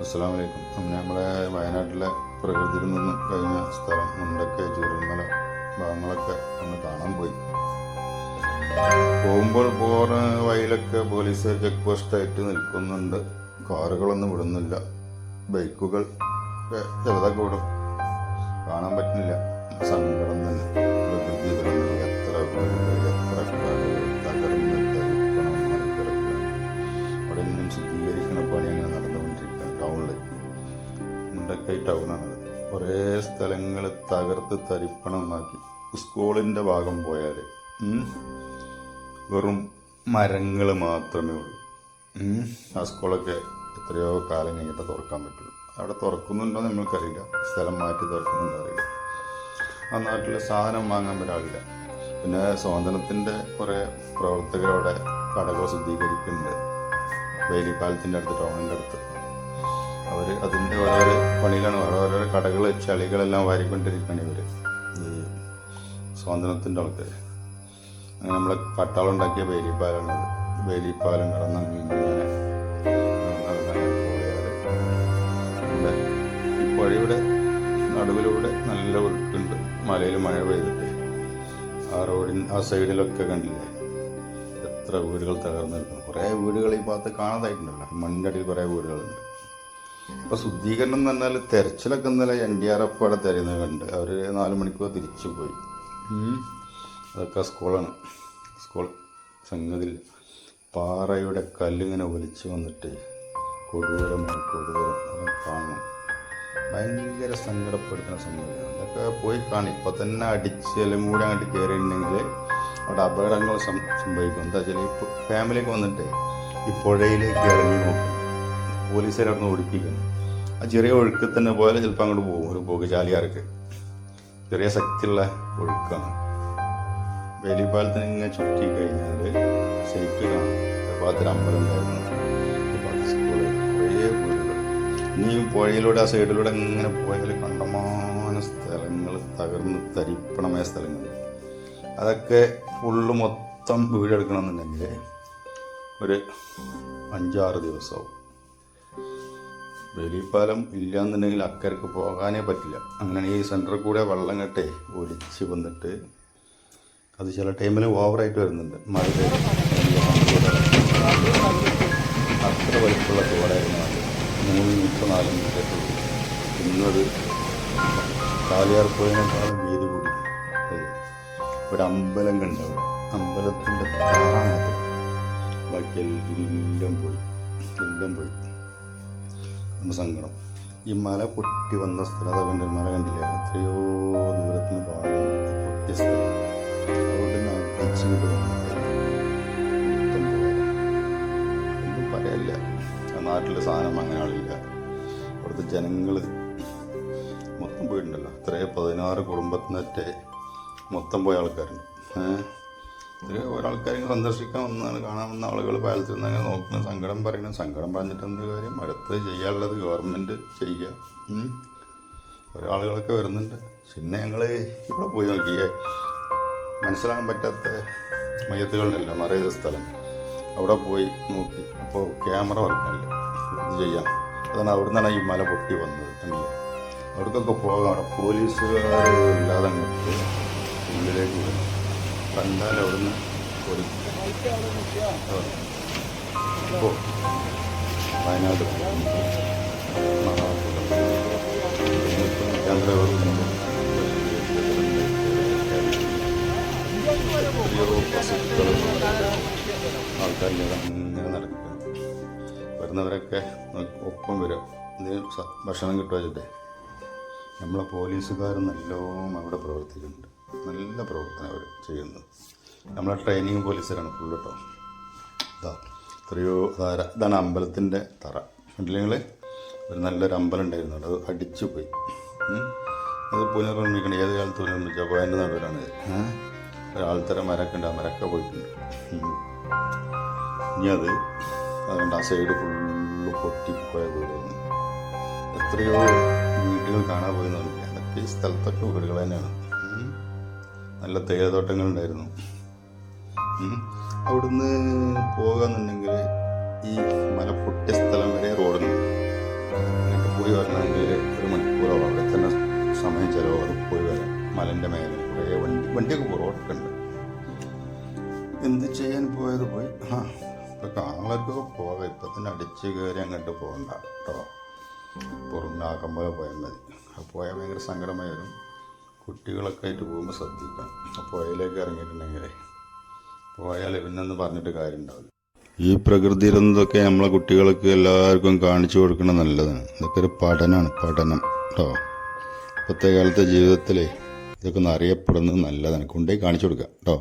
അസ്സാം വലൈക്കും നമ്മളെ വയനാട്ടിലെ പ്രകൃതിയിൽ നിന്ന് കഴിഞ്ഞ സ്ഥലം മുണ്ടൊക്കെ ചുരുമല ഭാഗങ്ങളൊക്കെ ഒന്ന് കാണാൻ പോയി. പോകുമ്പോൾ പോകുന്ന വഴിയിലൊക്കെ പോലീസ് ചെക്ക് പോസ്റ്റായിട്ട് നിൽക്കുന്നുണ്ട്. കാറുകളൊന്നും വിടുന്നില്ല. ബൈക്കുകൾ ചിലതൊക്കെ വിടും. കാണാൻ പറ്റുന്നില്ല. സങ്കടം തന്നെ. മുണ്ടക്കൈ ടൗണാണത് കുറേ സ്ഥലങ്ങൾ തകർത്ത് തരിപ്പണമാക്കി സ്കൂളിന്റെ ഭാഗം പോയാൽ വെറും മരങ്ങൾ മാത്രമേ ഉള്ളൂ. ആ സ്കൂളൊക്കെ എത്രയോ കാലം കഴിഞ്ഞിട്ട് തുറക്കാൻ പറ്റുള്ളൂ. അവിടെ തുറക്കുന്നുണ്ടോ നമ്മൾക്കറിയില്ല. സ്ഥലം മാറ്റി തുറക്കുന്നുണ്ടോ അറിയില്ല. ആ നാട്ടിൽ സാധനം വാങ്ങാൻ ഒരാളില്ല. പിന്നെ സ്വാതന്ത്ര്യത്തിന്റെ കുറേ പ്രവർത്തകരവിടെ കടകൾ ശുദ്ധീകരിക്കുന്നുണ്ട്. വേലിപ്പാലത്തിന്റെ അടുത്ത് ടൗണിന്റെ അടുത്ത്. അവർ അതിന്റെ ഓരോരോ പണികളാണ് ഓരോരോ കടകൾ ചളികളെല്ലാം വാരിക്കൊണ്ടിരിക്കുകയാണ് ഇവർ ഈ സ്വാതന്ത്ര്യത്തിന്റെ ആൾക്കാർ അങ്ങനെ നമ്മളെ പട്ടാളം ഉണ്ടാക്കിയ വേലിപ്പാലമാണത് വേലിപ്പാലം കടന്ന് പോയാൽ ഈ പുഴയുടെ നടുവിലൂടെ നല്ല ഒഴുക്കുണ്ട് മലയിൽ മഴ പെയ്തിട്ട്. ആ റോഡിൻ ആ സൈഡിലൊക്കെ കണ്ടില്ലേ? എത്ര വീടുകൾ തകർന്നു കുറേ വീടുകൾ ഈ ഭാഗത്ത് കാണാതായിട്ടുണ്ടല്ലോ. മണ്ണിന്റെ അടിയിൽ കുറേ വീടുകളുണ്ട്. ഇപ്പൊ ശുദ്ധീകരണം എന്ന് പറഞ്ഞാൽ തെരച്ചിലൊക്കെ ഇന്നലെ എൻ ഡി ആർ എഫ് അവിടെ തരുന്നത് കണ്ട് അവർ നാല് മണിക്കൂർ തിരിച്ചു പോയി. അതൊക്കെ സ്കൂളാണ്. സ്കൂൾ സംഗതിയിൽ പാറയുടെ കല്ലിങ്ങനെ ഒലിച്ചു വന്നിട്ട് കൊടൂരമാണ് കൊടുവരം കാണണം. ഭയങ്കര സങ്കടപ്പെടുത്തുന്ന സംഗതിയാണ്. അതൊക്കെ പോയി കാണും. ഇപ്പം തന്നെ അടിച്ച് എല്ലാം കൂടി അങ്ങോട്ട് കയറിയിട്ടുണ്ടെങ്കിൽ അവിടെ അപകടങ്ങൾ സംഭവിക്കും. എന്താ വെച്ചാൽ ഇപ്പോൾ ഫാമിലിയൊക്കെ വന്നിട്ട് ഈ പുഴയിലേക്ക് ഇറങ്ങി നോക്കും. പോലീസുകാർ അവിടെ നിന്ന് ഓടിപ്പിക്കുന്നു. ആ ചെറിയ ഒഴുക്ക് തന്നെ പോലെ ചിലപ്പോൾ അങ്ങോട്ട് പോകും ഒരു പോക്ക് ചാലിയാർക്ക്. ചെറിയ ശക്തിയുള്ള ഒഴുക്കാണ്. വേലിപ്പാലത്തിന് ഇങ്ങനെ ചുറ്റി കഴിഞ്ഞാൽ ശരിക്കും കാണാം. ഭാഗത്തൊരു അമ്പലം ഉണ്ടായിരുന്നു. ഇനിയും പുഴയിലൂടെ ആ സൈഡിലൂടെ ഇങ്ങനെ പോയാൽ കണ്ടമാന സ്ഥലങ്ങൾ തകർന്ന് തരിപ്പണമായ സ്ഥലങ്ങൾ. അതൊക്കെ ഫുള്ള് മൊത്തം വീടെടുക്കണമെന്നുണ്ടെങ്കിൽ ഒരു അഞ്ചാറ് ദിവസമാവും. വേലിപ്പാലം ഇല്ലാന്നുണ്ടെങ്കിൽ അക്കരക്ക് പോകാനേ പറ്റില്ല. അങ്ങനെ ഈ സെന്ററിൽ കൂടെ വെള്ളം കെട്ടേ ഒലിച്ച് വന്നിട്ട് അത് ചില ടൈമിൽ ഓവറായിട്ട് വരുന്നുണ്ട്. മഴ അത്ര വലിപ്പമുള്ള തോടായിരുന്നു അത്. മൂന്ന് മീറ്റർ നാല് മീറ്റർ ഇന്നത് കാലിയാർ പോയതിനേക്കാളും വീതി കൂടി. ഒരു അമ്പലം കണ്ടവിടെ അമ്പലത്തിന്റെ താറാണത് ബാക്കി പോയി എല്ലാം പോയി. ഒന്ന് സങ്കടം. ഈ മല പൊട്ടി വന്ന സ്ഥലം ഉണ്ട് മല കണ്ടില്ല? എത്രയോ ദൂരത്ത് നിന്ന് കാണുന്നുണ്ട്. പൊട്ടിയ സ്ഥലം. അവിടെ നിന്ന് അടിച്ചിട്ട് ഒന്നും പറയല്ല. നാട്ടിലെ സാധനം അങ്ങനെ ആളില്ല. അവിടുത്തെ ജനങ്ങൾ മൊത്തം പോയിട്ടുണ്ടല്ലോ. അത്രയും പതിനാറ് കുടുംബത്തിനൊറ്റ മൊത്തം പോയ ആൾക്കാരുണ്ട്. ഏഹ്? ഇത് ഒരാൾക്കാരും സന്ദർശിക്കാൻ വന്നാണ് കാണാൻ വന്ന ആളുകൾ പാലത്തിൽ നിന്ന് അങ്ങനെ നോക്കുന്ന സങ്കടം പറയണം സങ്കടം പറഞ്ഞിട്ട് എന്ത് കാര്യം? അടുത്ത് ചെയ്യാനുള്ളത് ഗവൺമെന്റ് ചെയ്യുക. ഒരാളുകളൊക്കെ വരുന്നുണ്ട്. പിന്നെ ഞങ്ങൾ ഇവിടെ പോയി നോക്കിയേ. മനസ്സിലാക്കാൻ പറ്റാത്ത മയ്യത്തുകളുണ്ടല്ലോ മറിയ സ്ഥലം. അവിടെ പോയി നോക്കി. അപ്പോൾ ക്യാമറ വർക്കല്ല ഇത് ചെയ്യാം. അതാണ് അവിടെ നിന്നാണ് ഈ മല പൊട്ടി വന്നത്. കണ്ടില്ലേ അവിടേക്കൊക്കെ പോകാം. അവിടെ പോലീസുകാർ ഇല്ലാതെ ഉള്ളിലേക്ക് വരും കണ്ടാൽ അവിടുന്ന് ഒരു ഇപ്പോൾ വയനാട്. ആൾക്കാരിൽ ഇങ്ങനെ നടക്കുക. വരുന്നവരൊക്കെ ഒപ്പം വരും ഇതിന് ഭക്ഷണം കിട്ടുക വെച്ചിട്ടേ നമ്മളെ പോലീസുകാർ നല്ലോണം അവിടെ പ്രവർത്തിക്കുന്നുണ്ട്. നല്ല പ്രവർത്തനം അവർ ചെയ്യുന്നത് നമ്മളെ ട്രെയിനിങ് പോലീസുകാരാണ് ഫുള്ള് കേട്ടോ ഇതാ എത്രയോ ധാര ഇതാണ് അമ്പലത്തിന്റെ തറ. കണ്ടില്ലേ ഒരു നല്ലൊരു അമ്പലം ഉണ്ടായിരുന്നു. അത് അടിച്ചു പോയി. അത് പുനർനിർമ്മിക്കണം. ഏത് കാലത്ത് പുനർനിർമ്മിച്ച? അപ്പോൾ അതിന്റെ നടുവിലാണ് ഒരാൾത്തരം? മരമൊക്കെ ഉണ്ട്. ആ മരമൊക്കെ പോയിട്ടുണ്ട്. ഇനി അത് അതുകൊണ്ട് ആ സൈഡ് ഫുള്ള് പൊട്ടിപ്പോയ വീടുകളാണ് എത്രയോ വീടുകൾ കാണാൻ പോയി നോക്കി അതൊക്കെ ഈ സ്ഥലത്തൊക്കെ വീടുകൾ തന്നെയാണ്. നല്ല തേയിലത്തോട്ടങ്ങളുണ്ടായിരുന്നു. അവിടുന്ന് പോകാന്നുണ്ടെങ്കിൽ ഈ മല പൊട്ടിയ സ്ഥലം വരെ റോഡുണ്ട് പോയി വരണമെങ്കിൽ ഒരു മണിക്കൂറാവും അവിടെ തന്നെ സമയം ചിലവാകും പോയി വരാം. മലന്റെ മേലെ കുറേ വണ്ടി വണ്ടിയൊക്കെ റോഡൊക്കെ ഉണ്ട്. എന്ത് ചെയ്യാൻ പോയത് പോയി? ആ ഇപ്പം കാണാനൊക്കെ പോകാം. ഇപ്പം തന്നെ അടിച്ച് കയറി അങ്ങോട്ട് പോകണ്ട കേട്ടോ. പുറമെ പോലെ പോയാൽ മതി. പോയാൽ ഭയങ്കര സങ്കടമായി വരും. കുട്ടികളൊക്കെ ആയിട്ട് പോകുമ്പോൾ ശ്രദ്ധിക്കാം പുഴയിലേക്ക് ഇറങ്ങിയിട്ടുണ്ടെങ്കിൽ പോയാൽ പിന്നൊന്നും പറഞ്ഞിട്ട് കാര്യം ഉണ്ടാവില്ല ഈ പ്രകൃതി ഇരുന്നതൊക്കെ നമ്മളെ കുട്ടികൾക്ക് എല്ലാവർക്കും കാണിച്ചു കൊടുക്കണം നല്ലതാണ്. ഇതൊക്കെ ഒരു പഠനമാണ് പഠനം കേട്ടോ ഇപ്പോഴത്തെ കാലത്തെ ജീവിതത്തിലെ ഇതൊക്കെ ഒന്ന് അറിയപ്പെടുന്നത് നല്ലതാണ്. കൊണ്ടുപോയി കാണിച്ചു കൊടുക്കുക കേട്ടോ